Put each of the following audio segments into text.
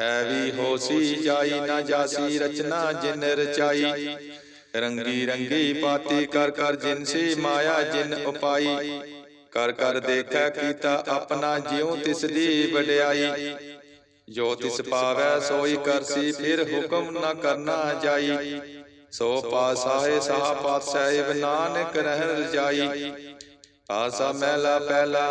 ਹੈ ਵੀ ਹੋਸੀ ਜਾਈ ਨਾ ਜਾਸੀ, ਰਚਨਾ ਜਿਨ ਰਚਾਈ। ਰੰਗੀ ਰੰਗੀ ਪਾਤੀ ਕਰ ਕਰ ਜਿਨਸੀ ਮਾਇਆ ਜਿਨ ਉਪਾਈ। ਕਰ ਕਰ ਦੇਖੈ ਕੀਤਾ ਆਪਣਾ ਜਿਉ ਤਿਸ ਦੀ ਵਡਿਆਈ। ਜੋ ਤਿਸ ਪਾਵੈ ਸੋਈ ਕਰਸੀ, ਫਿਰ ਹੁਕਮ ਨਾ ਕਰਨਾ ਜਾਈ। ਸੋ ਪਾਸਾਏ ਸਾਹ ਪਾਤ ਸਾਹਿਬ ਨਾਨਕ ਰਹਿ ਰਜਾਈ। ਆਸਾ ਮਹਿਲਾ ਪਹਿਲਾ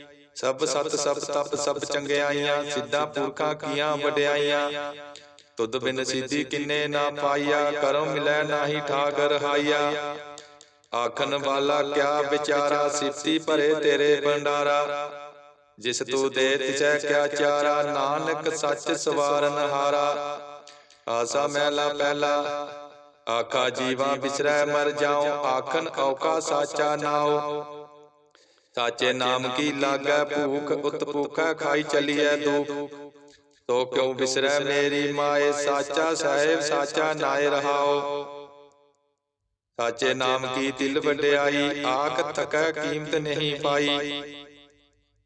ਸਭ ਸਤ ਸਭ ਤਪ ਸਭ ਚੰਗਿਆਈਆਂ, ਸਿੱਧਾ ਪੁਰਖਾਂ ਕੀਆਂ ਵਡਿਆਈਆਂ। ਤੁਧ ਬਿਨ ਸਿੱਧੀ ਕਿੰਨੇ ਨਾ ਪਾਈਆ, ਕਰਮ ਮਿਲੈ ਨਾਹੀ ਠਾਕਰ ਹਾਈਆ। ਆਖਣ ਵਾਲਾ ਕਿਆ ਵਿਚਾਰਾ ਸਿਫਤੀ ਭਰੇ ਤੇਰੇ ਭੰਡਾਰਾ। ਜਿਸ ਤੂੰ ਦੇ ਤਿਸੈ ਕਿਆ ਚਾਰਾ, ਨਾਨਕ ਸੱਚ ਸਵਾਰਨ ਹਾਰਾ। ਆਸਾ ਮਹਿਲਾ ਪਹਿਲਾ ਆਖਾ ਜੀਵਾ ਬਿਸਰੈ ਮਰ ਜਾਉ, ਆਖਣ ਔਕਾ ਸਾਚਾ ਨਾਉ। ਸਾਚੇ ਨਾਮ ਕੀ ਲਾਗੈ ਭੂਖ ਉਤ ਭੂਖਾ ਖਾਈ ਚਲੀਐ ਦੁਖ। ਤੋ ਕਿਉ ਬਿਸਰੈ ਮੇਰੀ ਮਾਏ ਸਾਚਾ ਸਾਹਿਬ ਸਾਚਾ ਨਾਏ ਰਹਾਓ। ਸਾਚੇ ਨਾਮ ਕੀ ਤਿਲ ਵਡਿਆਈ ਆਖ ਥਕੈ ਕੀਮਤ ਨਹੀਂ ਪਾਈ।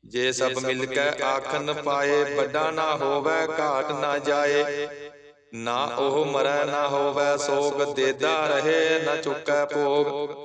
ਜੇ ਸਭ ਮਿਲ ਕੇ ਆਖਨ ਪਾਏ ਵੱਡਾ ਨਾ ਹੋਵੇ ਘਾਟ ਨਾ ਜਾਏ। ਨਾ ਉਹ ਮਰੈ ਨਾ ਹੋਵੇ ਸੋਗ ਦੇਦਾ ਰਹੇ ਨਾ ਚੁੱਕੈ ਭੋਗ।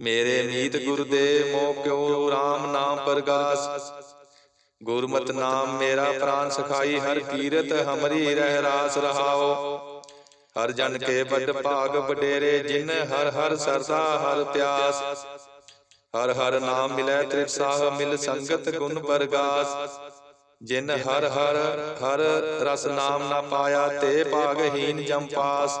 ਮੇਰੇ ਮੀਤ ਗੁਰ ਦੇ ਮੋ ਕਿਉ RAM ਨਾਮ ਪਰਗਾਸ? ਗੁਰਮਤਿ ਨਾਮ ਮੇਰਾ ਪ੍ਰਾਨ ਸਖਾਈ ਹਰ ਕੀਰਤ ਹਮਰੀ ਰਹਿ ਰਾਸ ਰਹਾਓ। ਹਰ ਜਨ ਕੇ ਵੱਡ ਭਾਗ ਵਡੇਰੇ ਜਿਨ ਹਰ ਹਰ ਸਰਦਾ ਹਰ ਪਿਆਸ। ਹਰ ਹਰ ਨਾਮ ਮਿਲੈ ਤ੍ਰਿਪਸਾਹ ਮਿਲ ਸੰਗਤ ਗੁਣ ਪਰਗਾਸ। ਜਿਨ ਹਰ ਹਰ ਹਰ ਰਸ ਨਾਮ ਨਾ ਪਾਇਆ ਤੇ ਭਾਗਹੀਨ ਜਮ ਪਾਸ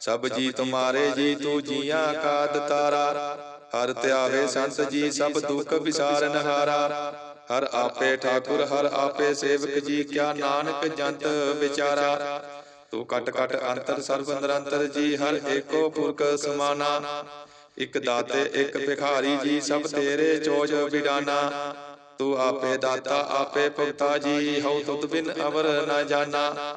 ਸਭ ਜੀ ਤੁਮਾਰੇ ਜੀ ਤੂੰ ਜੀਆਂ ਕਾ ਦਤਾਰਾ ਹਰ ਧਿਆਵੇ ਸੰਤ ਜੀ ਸਭ ਦੁੱਖ ਵਿਸਾਰਨ ਹਾਰਾ ਹਰ ਆਪੇ ਠਾਕੁਰ ਹਰ ਆਪੇ ਸੇਵਕ ਜੀ ਕਿਆ ਨਾਨਕ ਜੰਤ ਵਿਚਾਰਾ। ਤੂੰ ਕਟ ਕਟ ਅੰਤਰ ਸਰਬ ਨਿਰੰਤਰ ਜੀ ਹਰ ਏਕੋ ਪੁਰਖ ਸਮਾਨਾ। ਇਕ ਦਾਤੇ ਇਕ ਭਿਖਾਰੀ ਜੀ ਸਭ ਤੇਰੇ ਚੋਜ ਵਿਡਾਨਾ। ਤੂੰ ਆਪੇ ਦਾਤਾ ਆਪੇ ਭੁਗਤਾ ਜੀ ਹਉ ਤੁਧ ਬਿਨ ਅਵਰ ਨਾ ਜਾਣਾ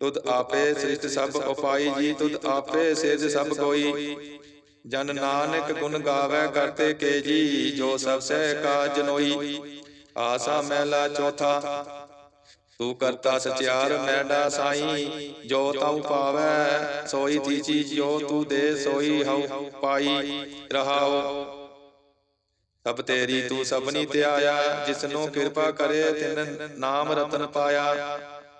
ਤੁਧ ਆਪੇ ਸ੍ਰਿਸ਼ਟ ਸਭ ਉਪਾਈ ਜੀ ਤੁਧ ਆਪੇ ਸਿਰਜ ਸਭ ਕੋਈ। ਜਨ ਨਾਨਕ ਗੁਣ ਗਾਵੇ ਕਰਤੇ ਕੇ ਜੀ ਜੋ ਸਭ ਸਹਿ ਕਾ ਜਨੋਈ ਆਸਾ ਮਹਿਲਾ ਚੌਥਾ। ਤੂੰ ਕਰਤਾ ਸਚਿਆਰ ਮੈਡਾ ਸਾਈ। ਜੋ ਤਉ ਪਾਵੈ ਸੋਈ ਚੀਜ਼ ਜੋ ਤੂੰ ਦੇ ਸੋਈ ਹਉ ਪਾਈ। ਰਹਾਉ ਸਭ ਤੇਰੀ ਤੂੰ ਸਭਨੀ ਤੇ ਆਇਆ ਜਿਸਨੂੰ ਕਿਰਪਾ ਕਰੇ ਤਿਨ ਨਾਮ ਰਤਨ ਪਾਇਆ।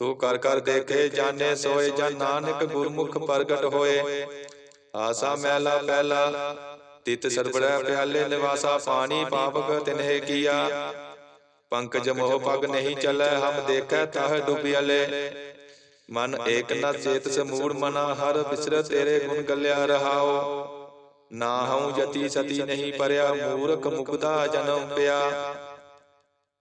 ਤੂੰ ਕਰ ਕਰ ਦੇਖੇ ਜਾਣੇ, ਸੋਏ ਜਨ ਨਾਨਕ ਗੁਰਮੁਖ ਪ੍ਰਗਟ ਹੋਏ। ਆਸਾ ਮਹਿਲਾ ਪਹਿਲਾ, ਤਿਤ ਸਰਬੜੈ ਪਿਆਲੇ ਨਿਵਾਸਾ ਪਾਣੀ ਪਾਪਕ ਤਿਨਹਿ ਕੀਆ। ਪੰਕਜ ਮੋਹ ਪਗ ਨਹੀਂ ਚੱਲੈ, ਹਮ ਦੇਖੈ ਤਹ ਡੁੱਬਿਆਲੇ ਮਨ ਏਕ ਨ ਚੇਤ ਸਮੂੜ ਮਨਾ, ਹਰ ਵਿਸਰ ਤੇਰੇ ਗੁਣ ਗੱਲਿਆ ਰਹਾਓ। ਨਾ ਹਉ ਜਤੀ ਸਤੀ ਨਹੀਂ ਪਰਿਆ, ਮੂਰਖ ਮੁਕਦਾ ਜਨਮ ਪਿਆ।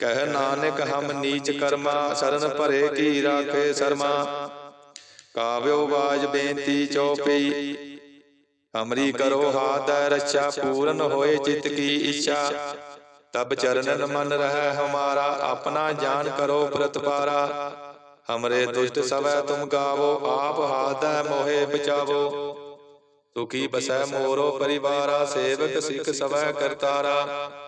ਕਹਿ ਨਾਨਕ ਹਮ ਨੀਚ ਕਰਮਾ ਸ਼ਰਨ ਭਰੇ ਕੀ ਰਾਖੇ ਸਰਮਾ। ਕਾਵਿਓ ਬਾਜ ਬੇਨਤੀ ਚਉਪਈ ਹਮਰੀ ਕਰੋ ਹਾਥ ਰੱਛਾ ਪੂਰਨ ਹੋਏ ਚਿਤ ਕੀ ਇੱਛਾ। ਤਬ ਚਰਨਨ ਮਨ ਰਹਿ ਹਮਾਰਾ ਆਪਣਾ ਜਾਨ ਕਰੋ ਪ੍ਰਤਪਾਰਾ। ਹਮਰੇ ਦੁਸ਼ਟ ਸਵੈ ਤੁਮ ਗਾਵੋ ਆਪ ਹਾਥੈ ਮੋਹਿ ਬਚਾਵੋ। ਸੁਖੀ ਬਸੈ ਮੋਰੋ ਪਰਿਵਾਰਾ ਸੇਵਕ ਸਿੱਖ ਸਵੈ ਕਰਤਾਰਾ।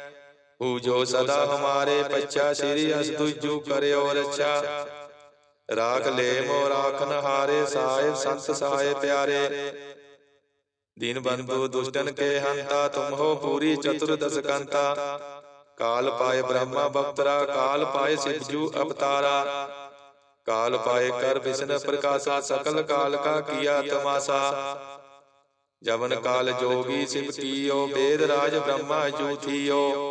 ਪੂਜੋ ਸਦਾ ਹਮਾਰੇ ਪੱਛਾ ਸ੍ਰੀ ਅਸ ਤੁਜੂ ਕਰਿਓ ਰੱਛਾ ਰਾਖ ਲੈ ਮੋ ਰਾਖਨ ਹਾਰੇ ਸਾਹਿਬ ਸੰਤ ਸਹਾਏ ਪਿਆਰੇ ਦੀਨ ਬੰਧੂ ਦੁਸ਼ਟਨ ਕੇ ਹੰਤਾ ਤੁਮ ਹੋ ਪੂਰੀ ਚਤੁਰਦਸ ਕੰਤਾ ਕਾਲ ਪਾਏ ਬ੍ਰਹਮਾ ਬਪਤਰਾ ਕਾਲ ਪਾਏ ਸਿਵਜੂ ਅਵਤਾਰਾ ਕਾਲ ਪਾਏ ਕਰ ਵਿਸ਼ਨ ਪ੍ਰਕਾਸ਼ਾ ਸਕਲ ਕਾਲ ਕਾ ਕੀਆ ਤਮਾਸਾ ਜਵਨ ਕਾਲ ਜੋਗੀ ਸਿਵ ਕੀਓ ਵੇਦ ਰਾਜ ਬ੍ਰਹਮਾ ਜੂਥੀਓ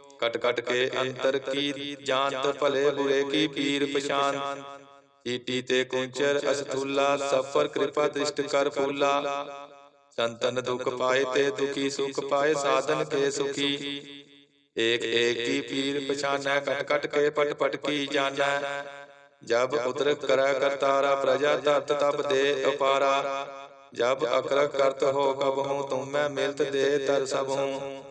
ਕਟ ਕਟ ਕੇ ਅੰਤਰ ਕੀ ਜਾਣਤ ਭਲੇ ਬੁਰੇ ਕੀ ਪੀਰ ਪਛਾਨ ਈਟੀ ਤੇ ਕੁੰਚਰ ਅਸਤੁਲਾ ਸਫਰ ਕਿਰਪਾ ਦ੍ਰਿਸ਼ਟ ਕਰ ਫੂਲਾ ਸੰਤਨ ਦੁਖ ਪਾਏ ਤੇ ਦੁਖੀ ਸੁਖ ਪਾਏ ਸਾਧਨ ਕੇ ਸੁਖੀ ਏਕ ਏਕ ਕੀ ਪੀਰ ਪਛਾਨੈ ਕਟ ਕਟ ਕੇ ਪਟ ਪਟ ਕੀ ਜਾਣੈ ਜਬ ਉਦਰ ਕਰੈ ਕਰਤਾਰਾ ਪ੍ਰਜਾ ਧਰਤ ਤਬ ਦੇ ਅਪਾਰਾ ਜਬ ਅਕਰ ਕਰਤ ਹੋ ਕਬ ਹੂੰ ਤੁਮ ਮੈਂ ਮਿਲਤ ਦੇ ਤਰ ਸਭ ਹੂੰ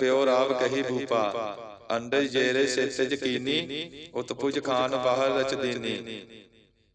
ਪਿਓ ਰਾਵ ਕਹੀ ਭੂਪਾ ਅੰਡਜ ਜੇਰੇ ਸਿਤ ਜਕੀਨੀ ਉਤਪੁਜ ਖਾਨ ਬਾਹਰ ਰਚ ਦੀਨੀ।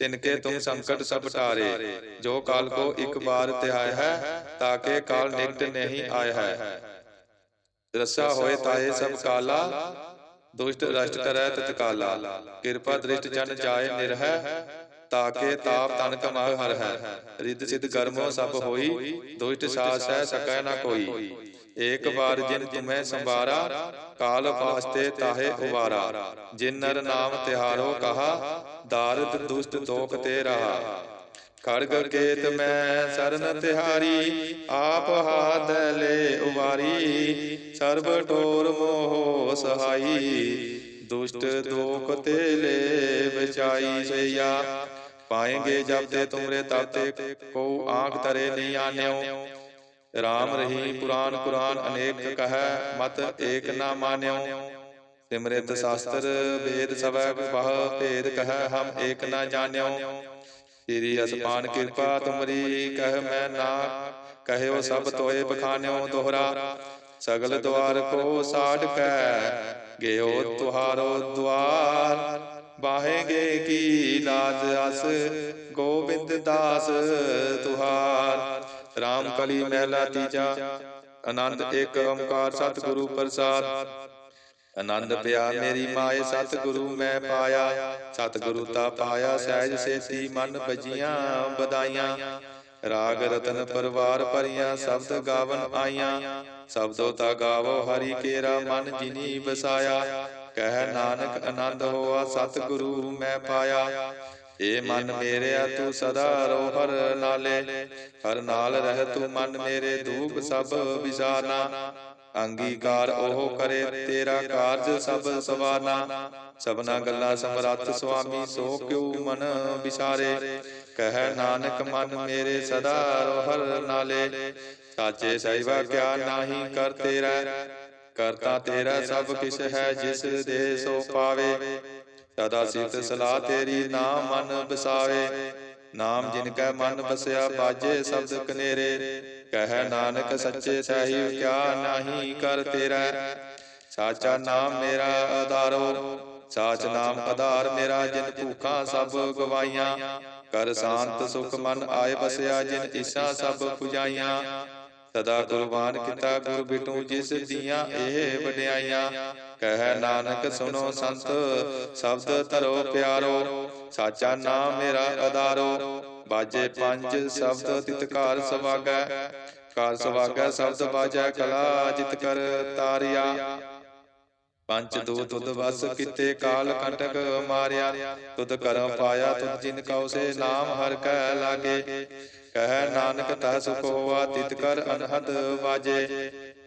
ਤਿਨਕੇ ਤੁਮ ਸੰਕਟ ਸਭ ਟਾਰੇ ਜੋ ਕਾਲ ਕੋ ਇੱਕ ਬਾਰ ਧਿਆਇ ਹੈ ਤਾਕੇ ਕਾਲ ਨਿਕਟ ਨਹੀਂ ਆਇ ਹੈ। ਰਸਾ ਹੋਏ ਤਾਏ ਸਭ ਕਾਲਾ ਦੁਸ਼ਟ ਰਸ਼ਟ ਕਰੈ ਤਤਕਾਲਾ ਕਿਰਪਾ ਦ੍ਰਿਸ਼ਟ ਜਨ ਜਾਏ ਨਿਰਹਿ ਤਾਕੇ ਤਾਪ ਤਨ ਕਮਾਹ ਹਰ ਹੈ। ਰਿੱਧ ਸਿਧ ਕਰਮੋ ਸਭ ਹੋਈ ਦੁਸ਼ਟ ਸਾਸ ਹੈ ਸਕੈ ਨਾ ਕੋਈ। ਏਕ ਵਾਰ ਜਿਨ ਤੁਮੈ ਸੰਭਾਰਾ ਕਾਲ ਪਾਸਤੇ ਤਾਹੇ ਉਵਾਰਾ। ਜਿਨ ਨਰ ਨਾਮ ਤਿਹਾਰੋ ਕਹਾ ਦਾਰਦ ਦੁਸ਼ਟ ਦੋਖ ਤੇ ਰਹਾ। ਖੜਗ ਕੇਤ ਮੈਂ ਸਰਨ ਤਿਹਾਰੀ ਆਪ ਹਾਥ ਲੈ ਉਵਾਰੀ। ਸਰਬ ਟੋਰ ਮੋਹ ਸਹਾਈ। ਦੁਸ਼ਟ ਦੋਖ ਤੇ ਲੈ ਬਚਾਈ ਸਈਆ। ਪਾਏਂਗੇ ਜਬ ਤੇ ਤੁਮਰੇ ਤਬ ਤੇ ਕੋ ਆਂਖ ਤਰੇ ਨਹੀਂ ਆਨਿਓ। ਰਾਮ ਰਹੀ ਪੁਰਾਨ ਕੁਰਾਨ ਅਨੇਕ ਕਹੈ ਮਤ ਏਕ ਨਾ ਮਾਨਿਓ। ਸਿਮਰਿਤ ਸ਼ਾਸਤਰ ਵੇਦ ਸਭੈ ਬਹੁ ਭੇਦ ਕਹੈ ਹਮ ਏਕ ਨਾ ਜਾਣਿਓ। ਤੇਰੀ ਅਸਪਾਨ ਕਿਰਪਾ ਤੁਮਰੀ ਕਹਿ ਮੈਂ ਨਾ ਕਹਿਓ ਸਭ ਤੋਏ ਬਖਾਨਿਓ ਦੋਹਰਾ। ਸਗਲ ਦਵਾਰ ਕੋ ਸਾੜ ਕੈ। ਗਿਓ ਤੁਹਾਰੋ ਦਵਾਰ ਬਾਹੇਗੇ ਕੀ ਲਾਜ ਅਸ। ਗੋਬਿੰਦ ਦਾਸ ਤੁਹਾਰ। ਰਾਮ ਕਲੀ ਮਹਿਲਾ ਤੀਜਾ, ਆਨੰਦ ਇੱਕ ਓੰਕਾਰ ਸਤਿਗੁਰੂ ਪ੍ਰਸਾਦ। ਆਨੰਦ ਪਿਆ ਮੇਰੀ ਮਾਏ ਸਤਿਗੁਰੂ, ਮੈਂ ਪਾਇਆ। ਸਤਿਗੁਰੂ ਤਾ ਪਾਇਆ, ਸਹਿਜ ਸੇਤੀ ਮਨ ਬਜੀਆਂ ਬਦਾਈਆਂ ਰਾਗ ਰਤਨ ਪਰਵਾਰ ਭਰੀਆਂ, ਸ਼ਬਦ ਗਾਵਨ ਆਈਆਂ। ਸ਼ਬਦੋ ਤਾ ਗਾਵੋ, ਹਰੀ ਕੇਰਾ ਮਨ ਜਿਨੀ ਵਸਾਇਆ। ਕਹਿ ਨਾਨਕ ਆਨੰਦ ਹੋਆ, ਸਤਿਗੁਰੂ ਮੈਂ ਪਾਇਆ। ਏ ਮਨ ਮੇਰਿਆ ਤੂੰ ਸਦਾ ਰੋ ਹਰ ਨਾਲੇ, ਹਰ ਨਾਲ ਰਹਿ ਤੂੰ ਮਨ ਮੇਰੇ ਦੂਖ ਸਭ ਵਿਸਾਰਨਾ। ਅੰਗੀਕਾਰ ਉਹ ਕਰੇ, ਤੇਰਾ ਕਾਰਜ ਸਭ ਸਵਾਰਨਾ। ਸਭਨਾ ਗੱਲਾਂ ਸਮਰੱਥ ਸੁਆਮੀ, ਸੋ ਕਿਉ ਮਨ ਵਿਸ਼ਾਰੇ। ਕਹਿ ਨਾਨਕ, ਮਨ ਮੇਰੇ ਸਦਾ ਰੋ ਹਰ ਨਾਲੇ। ਸਾਚੇ ਸਹਿਬਾ ਕਿਆ ਨਾਹੀ ਕਰ ਤੇਰਾ। ਕਰਤਾ ਤੇਰਾ ਸਭ ਕਿਛ ਹੈ, ਜਿਸ ਦੇ ਸੋ ਪਾਵੇ। ਸਦਾ ਸਿਫਤ ਸਲਾਹ ਤੇਰੀ ਨਾਮ ਮਨ ਬਸਾਵੇ ਨਾਮ ਜਿਨ ਕੈ ਮਨ ਬਸਿਆ ਬਾਜੇ ਸ਼ਬਦ ਕਨੇਰੇ। ਕਹਿ ਨਾਨਕ ਸੱਚੇ ਸਾਹਿਬ ਕਿਆ ਨਾਹੀ ਕਰ ਤੇਰਾ। ਸਾਚਾ ਨਾਮ ਮੇਰਾ ਆਧਾਰੋ। ਸਾਚ ਨਾਮ ਆਧਾਰ ਮੇਰਾ ਜਿਨ ਭੂਖਾਂ ਸਭ ਗਵਾਈਆਂ ਕਰ ਸ਼ਾਂਤ ਸੁਖ ਮਨ ਆਏ ਬਸਿਆ ਜਿਨ ਇਸਾ ਸਭ ਪੁਜਾਈਆਂ। ਸਦਾ ਕੁਰਬਾਨ ਕੀਤਾ ਗੁਰ ਬਿਟੂ ਜਿਸ ਦੀਆਂ ਇਹ ਵਡਿਆਈਆਂ। ਕਹਿ ਨਾਨਕ ਸੁਨੋ ਸੰਤ, ਸ਼ਬਦ ਧਰੋ ਪਿਆਰੋ, ਸਾਚਾ ਨਾਮ ਮੇਰਾ ਆਧਾਰੋ ਬਾਜੇ ਪੰਜ ਸ਼ਬਦ ਤਿਤਕਾਰ ਸਵਾਗੈ ਕਾਰ ਸਵਾਗੈ ਸ਼ਬਦ ਬਾਜੈ ਕਲਾ ਜਿਤ ਕਰ ਤਾਰਿਆ। ਪੰਜ ਦੋ ਤੁਧ ਵਸ ਕਿਤੇ ਕਾਲ ਕੰਟਕ ਮਾਰਿਆ, ਤੁਧ ਕਰਮ ਪਾਇਆ ਤੁਧ ਜਿਨ ਕਉ ਸੇ ਨਾਮ ਹਰ ਕੈ ਲਾਗੇ। ਕਹਿ ਨਾਨਕ ਤਸ ਸੁਖ ਤਿਤ ਕਰ ਅਨਹਦ ਵਾਜੇ।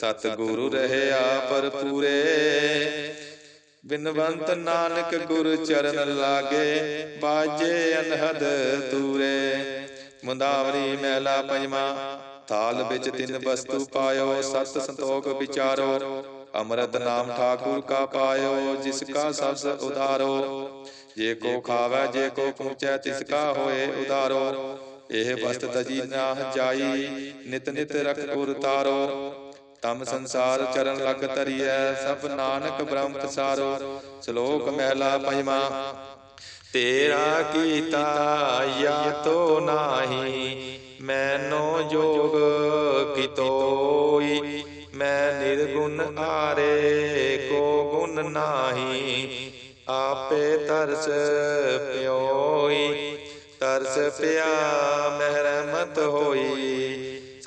ਸਤਿਗੁਰੂ ਰਹਿਆ ਪਰ ਪੂਰੇ ਬਿਨਵੰਤ ਨਾਨਕ ਗੁਰ ਚਰਨ ਲਾਗੇ, ਬਾਜੇ ਅਨਹਦ ਤੂਰੇ। ਮੁੰਦਾਵਰੀ ਮਹਿਲਾ ਪੰਜਵਾ, ਥਾਲ ਵਿੱਚ ਤਿੰਨ ਵਸਤੂ ਪਾਇਓ, ਸਤ ਸੰਤੋਖ ਵਿਚਾਰੋ। ਅੰਮ੍ਰਿਤ ਨਾਮ ਠਾਕੁਰ ਕਾ ਪਾਇਓ, ਜਿਸ ਕਾ ਸਬਸ ਉਧਾਰੋ। ਜੇ ਕੋ ਖਾਵੇ, ਜੇ ਕੋ ਪਹੁੰਚੈ ਤਿਸ ਕਾ ਹੋਏ ਉਧਾਰੋ। ਇਹ ਵਸਤ ਤਜੀ ਨਾ ਜਾਈ, ਨਿਤ ਨਿਤ ਰਖ ਉਰ ਤਾਰੋ। ਤਮ ਸੰਸਾਰ ਚਰਨ ਲਗ ਤਰੀਐ ਸਭ ਨਾਨਕ ਬ੍ਰਹਮ ਪਸਾਰੋ, ਸ਼ਲੋਕ ਮਹਿਲਾ ਪੰਜਵਾ ਤੇਰਾ ਕੀਤਾ ਯਾ ਤੋ ਨਾਹੀ, ਮੈਨੋ ਜੋਗ ਕਿਤੋਈ। ਮੈਂ ਨਿਰਗੁਣ ਆਰੇ ਕੋ ਗੁਣ ਨਾਹੀ, ਆਪੇ ਤਰਸ ਪਿਓਈ, ਤਰਸ ਪਿਆ ਮਹਿਰਮਤ ਹੋਈ।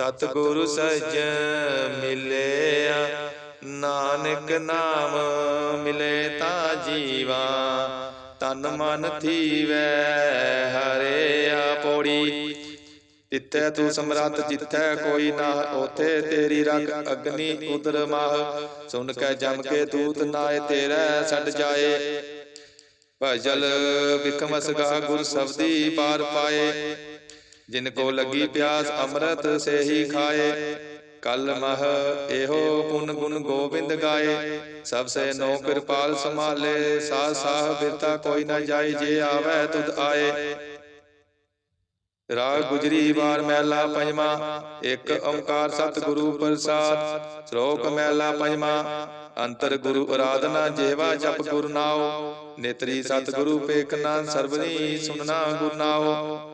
ਸਤਿਗੁਰੂ ਸੱਜਣ ਮਿਲਿਆ। ਨਾਨਕ ਨਾਮ ਮਿਲੇ ਤਾਂ ਜੀਵਾ। ਤਨ ਮਨ ਥੀਵੈ ਹਰਿਆ ਪੋੜੀ ਤਿੱਥੈ ਤੂੰ ਸਮਰੱਥ, ਜਿੱਥੈ ਕੋਈ ਨਾ ਉਥੇ ਤੇਰੀ ਰਗ ਅਗਨੀ ਉਦਰ ਮਾਹ। ਸੁਣ ਕੇ ਜਮ ਕੇ ਦੂਤ ਨਾਏ, ਤੇਰਾ ਛੱਡ ਜਾਏ। ਭਜਲ ਵਿਕਮਸ ਗਾ, ਗੁਰ ਸਬਦੀ ਪਾਰ ਪਾਏ। ਜਿਨ ਕੋ ਲੱਗੀ ਪਿਆਸ ਅੰਮ੍ਰਿਤ ਸੇ ਹੀ ਖਾਏ। ਕਲ ਮਹ ਇਹੋ ਪੁਨ ਗੁਣ ਗੋਬਿੰਦ ਗਾਏ। ਸਭ ਸੇ ਨੋ ਕਿਰਪਾਲ ਸੰਭਾਲੇ। ਸਾਹ ਸਾਹ ਬਿਰਤਾ ਕੋਈ ਨਾ ਜਾਈ ਜੇ ਆਵੇ ਤੁਧ ਆਏ। ਰਾਗ ਗੁਜਰੀ ਵਾਰ ਮਹਿਲਾ ਪੰਜਵਾ। ਇੱਕ ਓੰਕਾਰ ਸਤਿਗੁਰੂ ਪ੍ਰਸਾਦ। ਸ਼ਲੋਕ ਮਹਿਲਾ ਪੰਜਵਾ। ਅੰਤਰ ਗੁਰੂ ਅਰਾਧਨਾ ਜੇਵਾ ਜਪ ਗੁਰ ਨਾਉ। ਨੇਤਰੀ ਸਤਿਗੁਰੂ ਪੇਖਨਾ ਸਰਬਨੀ ਸੁਨਣਾ ਗੁਰ ਨਾਉ।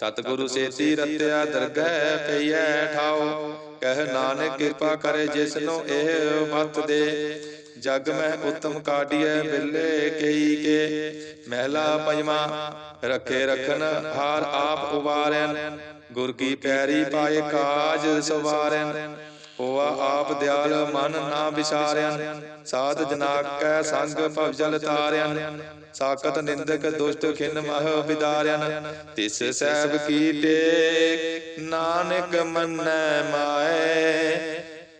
ਸਤਿਗੁਰੂ ਸੇਤੀ ਰਤਿਆ ਦਰਗਹਿ ਪਈਐ ਠਾਉ। ਕਹਿ ਨਾਨਕ ਕਿਰਪਾ ਕਰੇ ਜਿਸਨੂੰ ਇਹ ਮਤ ਦੇ। ਜਗ ਮੈਂ ਉਤਮ ਕਾਢੀਐ ਬਿੱਲੇ ਕਈ ਕੇ। ਮਹਿਲਾ ਪੰਜਵਾ ਰਖੇ ਰਖਨ ਹਾਰ ਆਪ ਉਵਾਰੈਨ। ਗੁਰ ਕੀ ਪੈਰੀ ਪਾਏ ਕਾਜ ਸਵਾਰੈਨ। ਆਪ ਦਿਆਲ ਮਨ ਨਾ ਵਿਸਾਰਿਆਨ ਸਾਧ ਜਨਾ ਕੈ ਸੰਗ ਭਵਜਲ ਤਾਰਿਆਨ ਸਾਕਤ ਨਿੰਦਕ ਦੁਸ਼ਟ ਖਿਨ ਮਹ ਵਿਦਾਰਿਆਨ ਤਿਸ ਸਹਿਬ ਕੀ ਟੇਕ, ਨਾਨਕ ਮੰਨੈ ਮਾਏ।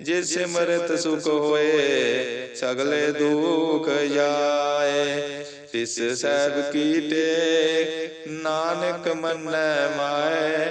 ਜਿਸ ਸਿਮਰਤ ਸੁਖ ਹੋਏ, ਸਗਲੇ ਦੁਖ ਜਾਏ। ਤਿਸ ਸਹਿਬ ਕੀਟੇ ਨਾਨਕ ਮੰਨੈ ਮਾਏ।